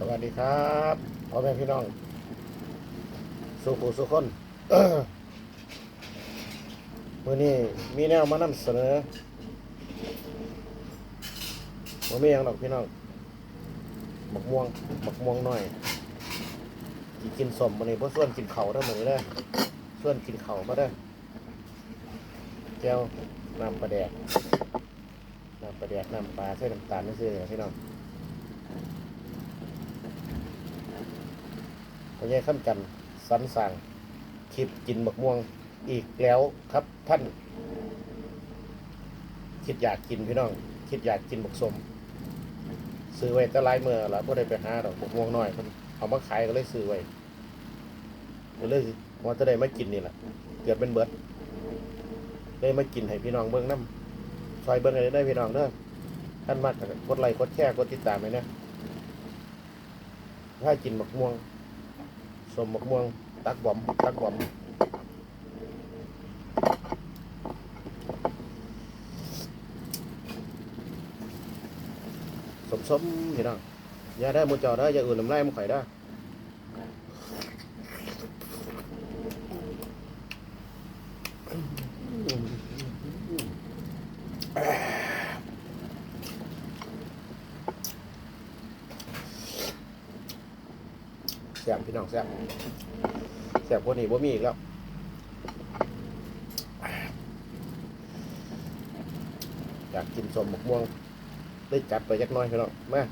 สวัสดีครับพ่อแม่พี่น้อง สุขุสุขคนมื่อนี้มีแนวมานำเสนอว่ามีอย่างดอกพี่น้องหมกม่วงหมกม่วงหน่อยกินสมมื่อนี้เพราะส่วนกินเขาได้อมื่อนี้ได้ส่วนกินเขามาได้แก้วน้ำปลาแดกน้ำปลาแดกน้ำปลาใส่น้ำตาลไม่ใช่อพี่น้อง พญาข้ามจันทร์สันสร้างคลิปกินบักม่วงอีกแล้วครับท่าน คิดอยากกินพี่น้อง คิดอยากกินบักสมซื้อไว้แตะลายเมื่อแล้วก็ได้ไปหาดอกบักม่วงน้อยเพิ่นเอามาขายก็เลยซื้อไว้ก็เลยว่าจะได้มากินนี่แหละเกิดเป็นเบิดได้มากินให้พี่น้องเบิ้งน้ำซอยเบิ้งให้ได้พี่น้องเด้อท่านมากกดไลค์กดแชร์กดติดตามไปนะถ้ากินบักม่วง สมมะม่วงตักบอมตักบอมสมสมพี่น้องอย่าได้หมูจอได้ออย่าอื่นน้ำลายมันข่อยได้อแซ่บพี่น้องแซ่บแสบกว่านี้บ่มีอีกแล้วอยากกินสมหมกม่วงได้จัดไปจักน้อยพี่น้องมา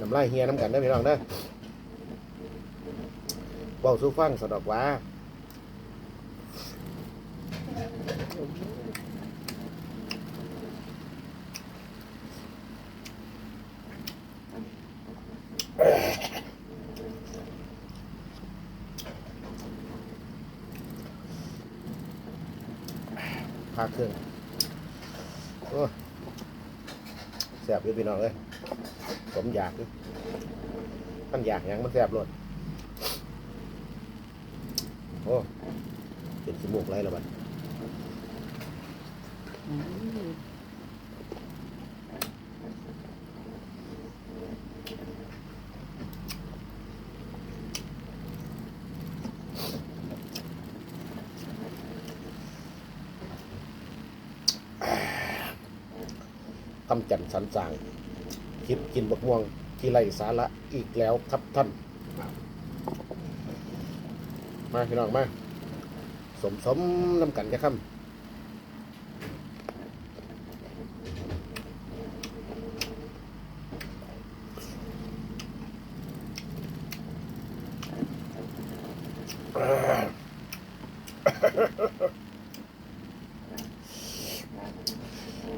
น้ำลายเฮียน้ำกันได้พี่น้องได้เบาสู้ฟังสะดอกว่าาเครื่องโอ้ยแสบอยู่พี่น้องเลยสมอยากอยู่มันอยากยังมันแสบรดโอ้เป็นสมุกไรแล้วบัด ทำจันทร์สันสางคลิปกินบักม่วงที่ไรสาระอีกแล้วครับท่าน มาพี่น้องมา สมสมน้ำกันจะค่ำ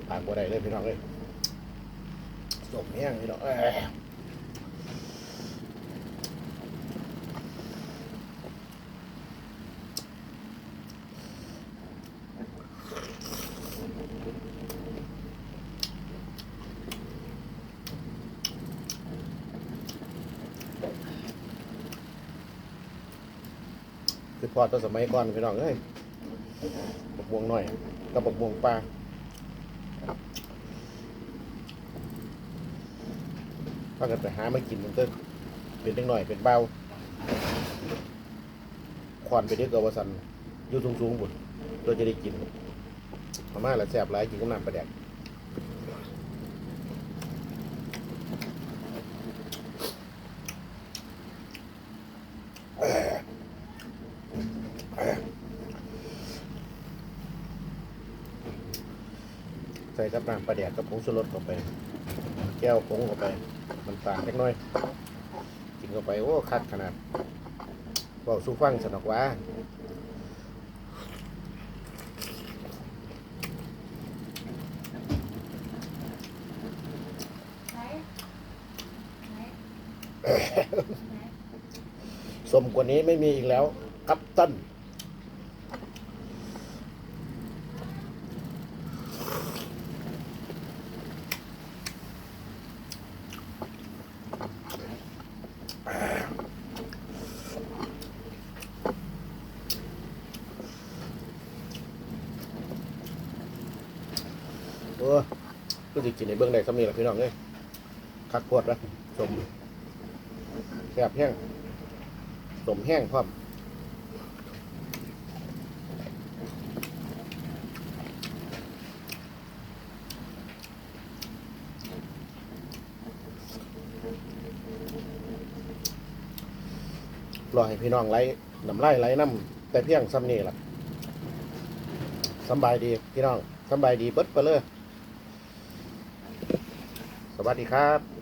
ปากบัวได้เลยพี่น้องเลย สมแห้งพี่น้องเอ้ยคือพอตอนสมัยก่อนพี่น้องเอ้ยบกม่วงหน่อยกับบกม่วงปลา ถ้าเกิดไปหามากินมันก็เป็นเล็กหน่อยเป็นเบาควันไปเด็กกับวสันอยู่สูงๆบุญเราจะได้กินพม่าละแซ่บหลายกินกับน้ำปลาแดกใส่กับน้ำปลาแดกกับผงชูรสเข้าไป แก้วผงเข้าไปมันำตาลเล็กน้อย กินเข้าไปโอ้คัดขนาดบอกสู้ฟังสนอกว่าไหนไหนไหนสมกว่านี้ไม่มีอีกแล้ว ครับท่าน โอ้ ก็จะกินในเบื้องใดสำนีแหละพี่น้องเอ้ยคักพวดนะสมแซบแห้งสมแห้งพร้อมรอให้พี่น้องไหลน้ำไหลไหลน้ำแต่เพียงซ้ำนี่ล่ะสบายดีพี่น้องสบายดีเบิดไปเลย วัสดีครับ